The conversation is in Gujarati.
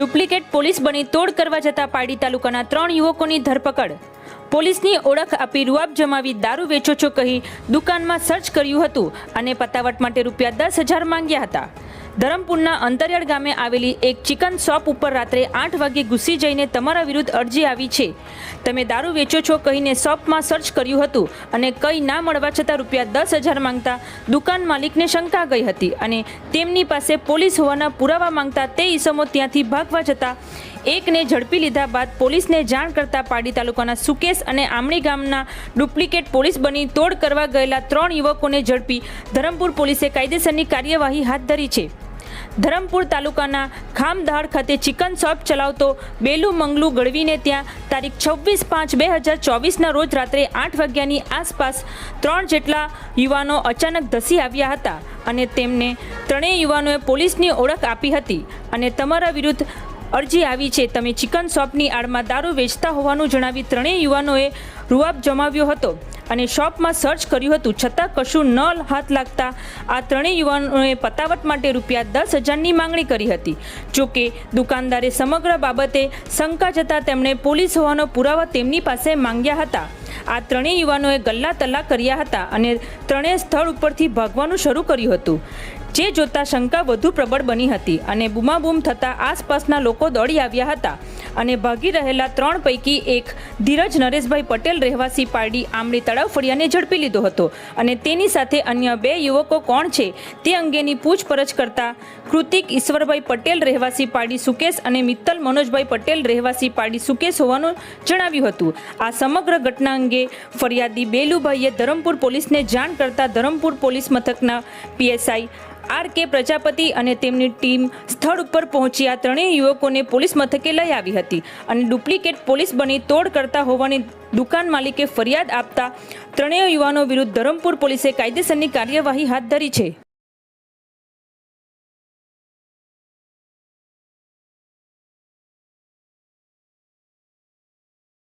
ડુપ્લિકેટ પોલીસ બની તોડ કરવા જતા પાડી તાલુકાના ત્રણ યુવકોની ધરપકડ. પોલીસની ઓળખ આપી રૂઆબ જમાવી દારૂ વેચો છો કહી દુકાનમાં સર્ચ કર્યું હતું અને પતાવટ માટે રૂપિયા દસ હજાર માંગ્યા હતા. ધરમપુરના અંતરિયાળ ગામે આવેલી એક ચિકન શોપ ઉપર રાત્રે આઠ વાગે ઘૂસી જઈને તમારા વિરુદ્ધ અરજી આવી છે. તમે દારૂ વેચો છો કહીને શોપમાં સર્ચ કર્યું હતું અને કંઈ ના મળવા છતાં રૂપિયા દસ હજાર માંગતા દુકાન માલિકને શંકા ગઈ હતી અને તેમની પાસે પોલીસ હોવાના પુરાવા માંગતા તે ઈસમો ત્યાંથી ભાગવા જતા એકને ઝડપી લીધા બાદ પોલીસને જાણ કરતા પાડી તાલુકાના સુકેશ અને આમણી ગામના ડુપ્લિકેટ પોલીસ બની તોડ કરવા ગયેલા ત્રણ યુવકોને ઝડપી ધરમપુર પોલીસે કાયદેસરની કાર્યવાહી હાથ ધરી છે. ધરમપુર તાલુકાના ખામદહાડ ખાતે ચિકન શોપ ચલાવતો બેલુ મંગલુ ગળવીને ત્યાં તારીખ છવ્વીસ પાંચ બે હજાર ચોવીસના રોજ રાત્રે આઠ વાગ્યાની આસપાસ ત્રણ જેટલા યુવાનો અચાનક ધસી આવ્યા હતા અને તેમને ત્રણેય યુવાનોએ પોલીસની ઓળખ આપી હતી અને તમારા વિરુદ્ધ અરજી આવી છે. તમે ચિકન શોપની આડમાં દારૂ વેચતા હોવાનું જણાવી ત્રણેય યુવાનોએ રૂઆબ જમાવ્યો હતો. અને શોપમાં સર્ચ કર્યું હતું. છતાં કશું ન હાથ લાગતા આ ત્રણેય યુવાનોએ પતાવટ માટે રૂપિયા દસ હજારની માંગણી કરી હતી. જોકે દુકાનદારે સમગ્ર બાબતે શંકા જતાં તેમણે પોલીસ હોવાનો પુરાવા તેમની પાસે માંગ્યા હતા. આ ત્રણેય યુવાનોએ ગલ્લા તલ્લા કર્યા હતા અને ત્રણેય સ્થળ ઉપરથી ભાગવાનું શરૂ કર્યું હતું. જે જોતા શંકા વધુ પ્રબળ બની હતી અને બૂમાબૂમ થતાં આસપાસના લોકો દોડી આવ્યા હતા અને ભાગી રહેલા ત્રણ પૈકી એક ધીરજ નરેશભાઈ પટેલ રહેવાસી પારડી આમળી તળાવ ફળિયાને ઝડપી લીધો હતો અને તેની સાથે અન્ય બે યુવકો કોણ છે તે અંગેની પૂછપરછ કરતા કૃતિક ઈશ્વરભાઈ પટેલ રહેવાસી પારડી સુકેશ અને મિત્તલ મનોજભાઈ પટેલ રહેવાસી પારડી સુકેશ હોવાનું જણાવ્યું હતું. આ સમગ્ર ઘટના અંગે ફરિયાદી બેલુભાઈએ ધરમપુર પોલીસને જાણ કરતા ધરમપુર પોલીસ મથકના પીએસઆઈ આર કે પ્રજાપતિ અને તેમની ટીમ સ્થળ ઉપર પહોંચી આ ત્રણેય યુવકોને પોલીસ મથકે લઈ આવી હતી અને ડુપ્લિકેટ પોલીસ બની તોડ કરતા હોવાની દુકાન માલિકે ફરિયાદ આપતા ત્રણેય યુવાનો વિરુદ્ધ ધરમપુર પોલીસે કાયદેસરની કાર્યવાહી હાથ ધરી છે.